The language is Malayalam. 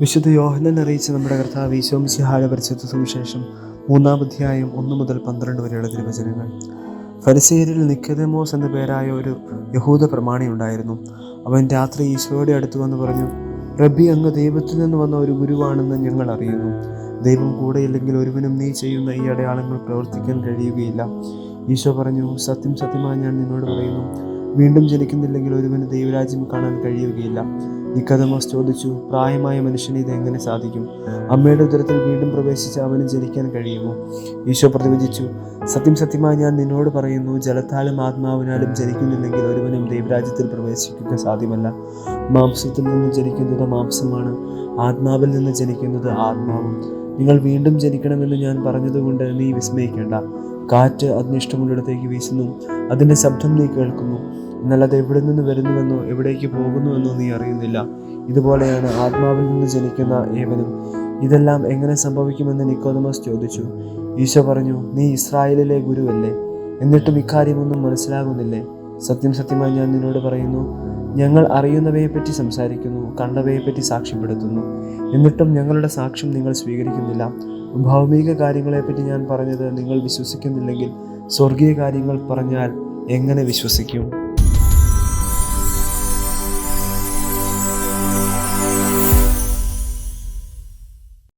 വിശുദ്ധ യോഹനൻ അറിയിച്ച നമ്മുടെ കർത്താവ് ഈശോമിശിഹാഴ പരിശുദ്ധ സുവിശേഷം മൂന്നാം അധ്യായം ഒന്ന് മുതൽ പന്ത്രണ്ട് വരെയുള്ള തിരുവചനങ്ങൾ. ഫരിസേരിൽ നിക്കതമോസ് എന്ന പേരായ ഒരു യഹൂദ പ്രമാണി ഉണ്ടായിരുന്നു. അവൻ രാത്രി ഈശോയുടെ അടുത്ത് വന്ന് പറഞ്ഞു റബ്ബി അങ്ങ് ദൈവത്തിൽ നിന്ന് വന്ന ഒരു ഗുരുവാണെന്ന് ഞങ്ങൾ അറിയുന്നു. ദൈവം കൂടെയില്ലെങ്കിൽ ഒരുവനും നീ ചെയ്യുന്ന ഈ അടയാളങ്ങൾ പ്രവർത്തിക്കാൻ കഴിയുകയില്ല. ഈശോ പറഞ്ഞു സത്യം സത്യമായി ഞാൻ നിന്നോട് പറയുന്നു. വീണ്ടും ജനിക്കുന്നില്ലെങ്കിൽ ഒരുവന് ദൈവരാജ്യം കാണാൻ കഴിയുകയില്ല. നിക്കതമോസ് ചോദിച്ചു പ്രായമായ മനുഷ്യന് ഇത് എങ്ങനെ സാധിക്കും? അമ്മയുടെ ഉദരത്തിൽ വീണ്ടും പ്രവേശിച്ച് അവന് ജനിക്കാൻ കഴിയുമോ? ഈശോ പ്രതിവചിച്ചു സത്യം സത്യമായി ഞാൻ നിന്നോട് പറയുന്നു ജലത്താലും ആത്മാവിനാലും ജനിക്കുന്നില്ലെങ്കിൽ ഒരുവനും ദൈവരാജ്യത്തിൽ പ്രവേശിക്കുക സാധ്യമല്ല. മാംസത്തിൽ നിന്ന് ജനിക്കുന്നത് മാംസമാണ് ആത്മാവിൽ നിന്ന് ജനിക്കുന്നത് ആത്മാവും. നിങ്ങൾ വീണ്ടും ജനിക്കണമെന്ന് ഞാൻ പറഞ്ഞതുകൊണ്ട് നീ വിസ്മയിക്കേണ്ട. കാറ്റ് അതിനിഷ്ടമുള്ളിടത്തേക്ക് വീശുന്നു അതിന്റെ ശബ്ദം നീ കേൾക്കുന്നു. എന്നാൽ അത് എവിടെ നിന്ന് വരുന്നുവെന്നോ എവിടേക്ക് പോകുന്നുവെന്നോ നീ അറിയുന്നില്ല. ഇതുപോലെയാണ് ആത്മാവിൽ നിന്ന് ജനിക്കുന്ന ഏവനും. ഇതെല്ലാം എങ്ങനെ സംഭവിക്കുമെന്ന് നിക്കോദമസ് ചോദിച്ചു. ഈശോ പറഞ്ഞു നീ ഇസ്രായേലിലെ ഗുരുവല്ലേ? എന്നിട്ടും ഇക്കാര്യമൊന്നും മനസ്സിലാകുന്നില്ലേ? സത്യം സത്യമായി ഞാൻ നിന്നോട് പറയുന്നു ഞങ്ങൾ അറിയുന്നവയെപ്പറ്റി സംസാരിക്കുന്നു കണ്ടവയെപ്പറ്റി സാക്ഷ്യപ്പെടുത്തുന്നു. എന്നിട്ടും ഞങ്ങളുടെ സാക്ഷ്യം നിങ്ങൾ സ്വീകരിക്കുന്നില്ല. ഭൗമിക കാര്യങ്ങളെപ്പറ്റി ഞാൻ പറഞ്ഞത് നിങ്ങൾ വിശ്വസിക്കുന്നില്ലെങ്കിൽ സ്വർഗീയ കാര്യങ്ങൾ പറഞ്ഞാൽ എങ്ങനെ വിശ്വസിക്കും?